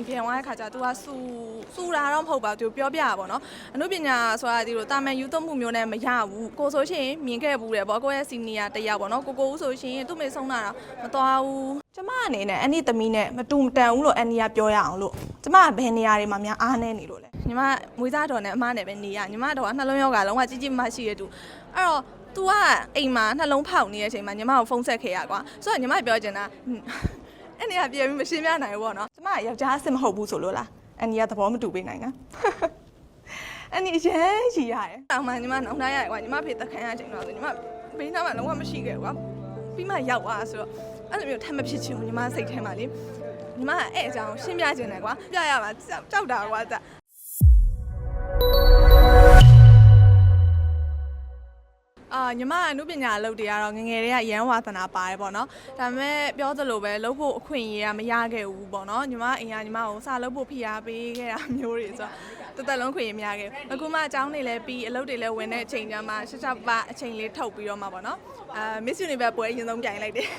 အိမ်ပြန်သွားတဲ့ခါကျသူကစူစူတာတော့မဟုတ်ပါဘူးသူပြောပြတာပေါ့နော်အနုပညာဆိုတာဒီလိုတာမန်ယူသွမှုမျိုးနဲ့မရဘူးကိုဆိုရှင်မြင်ခဲ့ဘူးတယ်ပေါ့ကိုရဲ့စီနီယာတစ်ယောက်ပေါ့နော်ကိုကိုဦးဆိုရှင်သူ့မေဆုံးတာတော့မသွားဘူးကျမအနေနဲ့အန်နီသမီးနဲ့မတူမတန်ဘူးလို့အန်နီကပြောရအောင်လို့ကျမကဘယ်နေရာတွေမှာများအားနေနေလို့လဲညီမမွေးသားတော်နဲ့အမနဲ့ပဲနေရညီမတော်ကနှလုံးရောဂါလုံးဝကြီးကြီးမရှိရတူအဲ့တော့ तू ကအိမ်မှာနှလုံးဖောက်နေတဲ့အချိန်မှာညီမကိုဖုန်းဆက်ခဲ့ရကွာဆိုတော့ညီမပြောချင်တာ အဲ့နေရာပြေပြီးမရှင်းပြနိုင်ဘူးပေါ့နော်ကျမကယောက်ျားအစ်မဟုတ်ဘူးဆိုလို့လားအန်နီကသဘောမတူပေးနိုင်တာအန်နီအရင်ကြီးရတယ်တောင်မှညီမနောင်တရတယ်ကွာညီမဖေသက်ခံရချိန်တော့ဆိုညီမဘေးနားမှာလုံးဝမရှိခဲ့ဘူးကွာပြီးမှရောက်သွားဆိုတော့အဲ့လိုမျိုးထပ်မဖြစ်ချင်ဘူးညီမစိတ်ထဲမှာလေညီမကအဲ့အကြောင်းရှင်းပြချင်တယ်ကွာပြရပါကြောက်ကြောက်တာကွာ ညီမအနုပညာအလုပ်တွေကတော့ငယ်ငယ်တည်းကရန်ဝါသနာပါတယ်ပေါ့နော်ဒါပေမဲ့ပြောသလိုပဲလုပ်ဖို့အခွင့်အရေးကမရခဲ့ဘူးပေါ့နော်ညီမအိမ်ကညီမကိုစလုပ်ဖို့ဖိအားပေးခဲ့တာမျိုးတွေဆိုတော့တစ်သက်လုံးခွင့်ရမရခဲ့ဘူးအခုမှအကြောင်းတွေလည်းပြီးအလုပ်တွေလည်းဝင်တဲ့အချိန်ကျမှရှက်ရှက်ပအချိန်လေးထုတ်ပြီးတော့မှပေါ့နော်အာ Miss Universe ပွဲအရင်ဆုံးပြိုင်လိုက်တယ်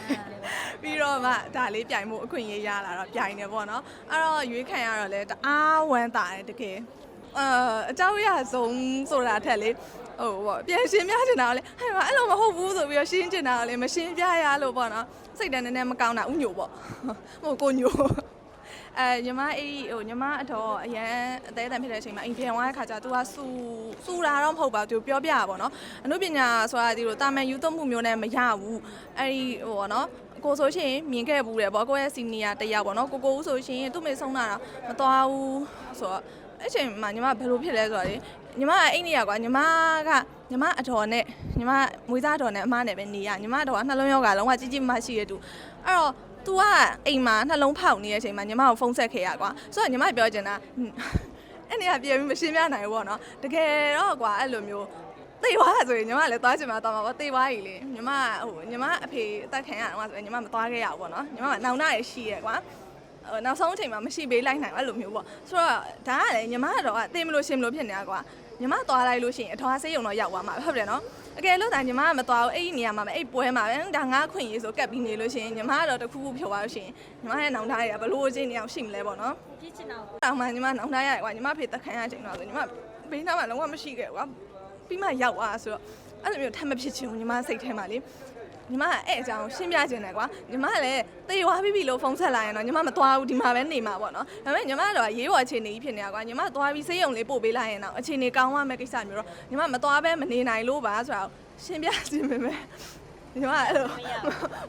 ပြီးတော့မှဒါလေးပြိုင်မှုအခွင့်အရေးရလာတော့ပြိုင်တယ်ပေါ့နော်အဲ့တော့ရွေးခံရတော့လဲတအားဝမ်းသာတယ်တကယ် အာအเจ้าရဆုံးဆိုတာထက်လေ ဟိုပေါ့ပြန်ရှင်းပြချင်တာကလေဟဲ့မအဲ့လိုမဟုတ်ဘူးဆိုပြီးတော့ရှင်းချင်တာကလေမရှင်းပြရလို့ပေါ့နော်စိတ်တန်းနည်းနည်းမကောင်းတာဥညိုပေါ့ဟိုကိုညိုအဲညီမအေးဟိုညီမအတော်အရန်အသေးအတန်ဖြစ်တဲ့အချိန်မှာအိမ်ပြန်သွားတဲ့ခါကျသူကစူစူတာတော့မဟုတ်ပါဘူးသူပြောပြတာပေါ့နော်အနုပညာဆိုတာဒီလိုတာမန်ယူသွမှုမျိုးနဲ့မရဘူးအဲ့ဒီဟိုပေါ့နော်ကိုဆိုရှင်မြင်ခဲ့ဘူးတယ်ပေါ့ကိုရဲ့စီနီယာတစ်ယောက်ပေါ့နော်ကိုကိုဦးဆိုရှင်သူ့မေဆုံးတာတော့မသွားဘူးဆိုတော့ အဲ့ချိန်မှာညီမဘယ်လိုဖြစ်လဲဆိုတော့လေညီမကအိတ်နေရကွာညီမကညီမအတော်နဲ့ညီမမွေးသားတော်နဲ့အမနဲ့ပဲနေရညီမတော်ကနှလုံးရောဂါလုံးဝကြီးကြီးမရှိရတူအဲ့တော့ तू ကအိမ်မှာနှလုံးဖောက်နေတဲ့အချိန်မှာညီမကိုဖုန်းဆက်ခဲ့ရကွာဆိုတော့ညီမပြောချင်တာအဲ့နေရာပြေပြီးမရှင်းပြနိုင်ဘူးပေါ့နော်တကယ်တော့ကွာအဲ့လိုမျိုးတေသွားဆိုရင်ညီမလည်းသွားချင်မှသွားမှာပေါ့တေသွားကြီးလေညီမဟိုညီမအဖေအသက်ခံရတော့ဆိုရင်ညီမမသွားခဲ့ရဘူးပေါ့နော်ညီမကနောင်တရရှိရကွာဟို နောက်ဆုံးအချိန်မှာမရှိပေးလိုက်နိုင်ဘူးအဲ့လိုမျိုးပေါ့ဆိုတော့ဒါကလည်းညီမကတော့အသိမလို့ရှင်းမလို့ဖြစ်နေတာကွာညီမသွားလိုက်လို့ရှိရင်အထွားဆေးရုံတော့ရောက်သွားမှာပဲဟုတ်တယ်နော်အကယ်လို့ဒါညီမကမသွားဘူးအဲ့ဒီနေရာမှာပဲအဲ့ပွဲမှာပဲဒါငါခွင့်ရေးဆိုကတ်ပြီးနေလို့ရှိရင်ညီမကတော့တခုခုဖြုတ်သွားလို့ရှိရင်ညီမရဲ့နောင်တရကဘလို့ချင်းနေအောင်ရှိမလဲပေါ့နော်ပြစ်ချင်တာကိုတောင်မှညီမနောင်တရကွာညီမဖေသက်ခံရချိန်တော့ဆိုညီမဘေးနားမှာလုံးဝမရှိခဲ့ဘူးကွာပြီးမှရောက်သွားဆိုတော့အဲ့လိုမျိုးထပ်မဖြစ်ချင်ဘူးညီမစိတ်ထဲမှာလေ ညီမကအဲ့အကြောင်းရှင်းပြခြင်းတယ်ကွာညီမကလည်းတေးဝါပြီးပြီလို့ဖုန်းဆက်လာရင်တော့ညီမမသွားဘူးဒီမှာပဲနေမှာပေါ့နော်ဒါပေမဲ့ညီမကတော့ရေးပေါ်အခြေအနေကြီးဖြစ်နေတာကွာညီမသွားပြီးဆေးရုံလေးပို့ပေးလိုက်ရင်တော့အခြေအနေကောင်းသွားမယ့်ကိစ္စမျိုးတော့ညီမမသွားဘဲမနေနိုင်လို့ပါဆိုတော့ရှင်းပြခြင်းပဲပဲညီမအဲ့လို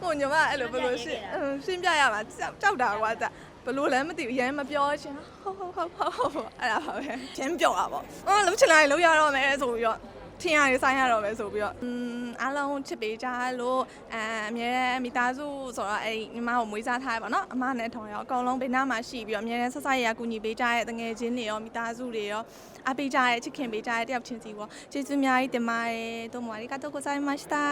ဟိုညီမအဲ့လိုဘယ်လိုရှင်းရှင်းပြရမှာကြောက်ကြောက်တာကွာဒါဘလို့လည်းမသိဘူးအရင်မပြောချင်ဟုတ်ဟုတ်ဟုတ်ဟုတ်ဟုတ်အဲ့ဒါပါပဲချင်းပြောတာပေါ့အော်လုံးချင်လိုက်လုံးရတော့မယ်ဆိုပြီးတော့ ထင်ရတယ်ဆိုင်ရတော့ပဲဆိုပြီးတော့อืมအားလုံးချစ်ပေးကြလို့အဲအမြဲတမ်းမိသားစုဆိုတော့အဲ့ညီမကိုမွေးစားထားရပါတော့အမနဲ့ထောင်ရောအကောင်လုံးဘေးနားမှာရှိပြီးတော့အမြဲတမ်းဆက်ဆက်ရရကူညီပေးကြတဲ့တငယ်ချင်းတွေရောမိသားစုတွေရောအားပေးကြတဲ့ချစ်ခင်ပေးကြတဲ့တယောက်ချင်းစီပေါ့ကျေးဇူးအများကြီးတင်ပါတယ်တို့မွာရီကတော့ကိုဆိုင်မတ်တာ